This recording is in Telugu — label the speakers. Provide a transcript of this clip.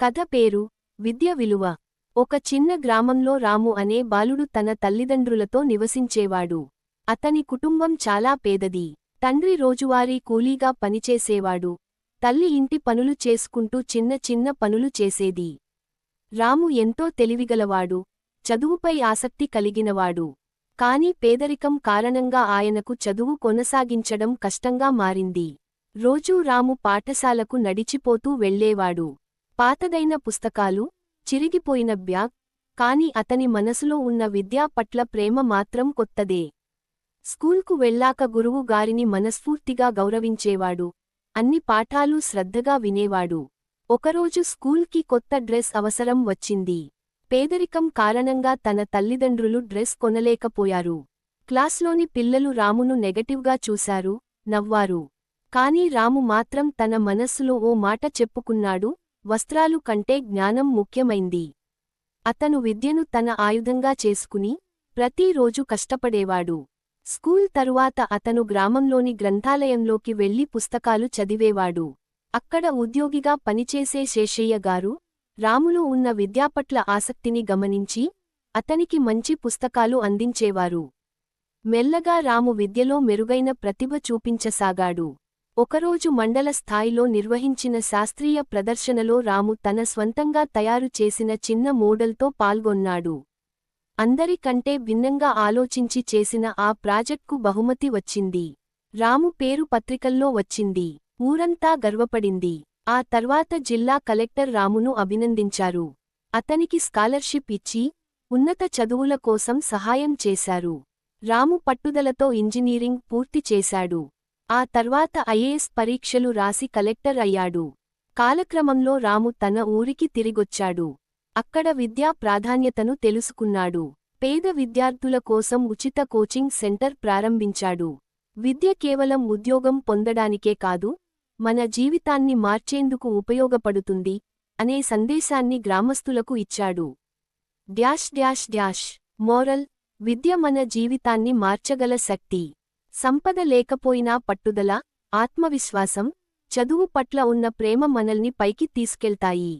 Speaker 1: కథ పేరు విద్య విలువ. ఒక చిన్న గ్రామంలో రాము అనే బాలుడు తన తల్లిదండ్రులతో నివసించేవాడు. అతని కుటుంబం చాలా పేదది. తండ్రి రోజువారీ కూలీగా పనిచేసేవాడు. తల్లి ఇంటి పనులు చేసుకుంటూ చిన్న చిన్న పనులు చేసేది. రాము ఎంతో తెలివిగలవాడు. చదువుపై ఆసక్తి కలిగినవాడు. కాని పేదరికం కారణంగా ఆయనకు చదువు కొనసాగించడం కష్టంగా మారింది. రోజూ రాము పాఠశాలకు నడిచిపోతూ వెళ్ళేవాడు. పాతదైన పుస్తకాలు చిరిగిపోయిన బ్యాగ్ కాని అతని మనసులో ఉన్న విద్యా పట్ల ప్రేమ మాత్రం కొత్తదే. స్కూల్కు వెళ్ళాక గురువు గారిని మనస్ఫూర్తిగా గౌరవించేవాడు. అన్ని పాఠాలు శ్రద్ధగా వినేవాడు. ఒకరోజు స్కూల్కి కొత్త డ్రెస్ అవసరం వచ్చింది. పేదరికం కారణంగా తన తల్లిదండ్రులు డ్రెస్ కొనలేకపోయారు. క్లాస్లోని పిల్లలు రామును నెగటివ్గా చూశారు నవ్వారు. కాని రాము మాత్రం తన మనస్సులో ఓ మాట చెప్పుకున్నాడు వస్త్రాలు కంటే జ్ఞానం ముఖ్యమైంది. అతను విద్యను తన ఆయుధంగా చేసుకుని ప్రతిరోజు కష్టపడేవాడు. స్కూల్ తరువాత అతను గ్రామంలోని గ్రంథాలయంలోకి వెళ్ళి పుస్తకాలు చదివేవాడు. అక్కడ ఉద్యోగిగా పనిచేసే శేషయ్య గారు రాములు ఉన్న విద్యాపట్ల ఆసక్తిని గమనించి అతనికి మంచి పుస్తకాలు అందించేవారు. మెల్లగా రాము విద్యలో మెరుగైన ప్రతిభ చూపించసాగాడు. ఒకరోజు మండల స్థాయిలో నిర్వహించిన శాస్త్రీయ ప్రదర్శనలో రాము తన స్వంతంగా తయారు చేసిన చిన్న మోడల్తో పాల్గొన్నాడు. అందరికంటే భిన్నంగా ఆలోచించి చేసిన ఆ ప్రాజెక్ట్కు బహుమతి వచ్చింది. రాము పేరు పత్రికల్లో వచ్చింది. ఊరంతా గర్వపడింది. ఆ తర్వాత జిల్లా కలెక్టర్ రామును అభినందించారు. అతనికి స్కాలర్షిప్ ఇచ్చి ఉన్నత చదువుల కోసం సహాయం చేశారు. రాము పట్టుదలతో ఇంజనీరింగ్ పూర్తి చేశాడు. ఆ తర్వాత ఐఏఎస్ పరీక్షలు రాసి కలెక్టర్ అయ్యాడు. కాలక్రమంలో రాము తన ఊరికి తిరిగొచ్చాడు. అక్కడ విద్యా ప్రాధాన్యతను తెలుసుకున్నాడు. పేద విద్యార్థుల కోసం ఉచిత కోచింగ్ సెంటర్ ప్రారంభించాడు. విద్య కేవలం ఉద్యోగం పొందడానికే కాదు మన జీవితాన్ని మార్చేందుకు ఉపయోగపడుతుంది అనే సందేశాన్ని గ్రామస్తులకు ఇచ్చాడు. డ్యాష్ డ్యాష్ డ్యాష్ మోరల్ విద్య మన జీవితాన్ని మార్చగల శక్తి. సంపద లేకపోయినా పట్టుదల ఆత్మవిశ్వాసం చదువు పట్ల ఉన్న ప్రేమ మనల్ని పైకి తీసుకెళ్తాయి.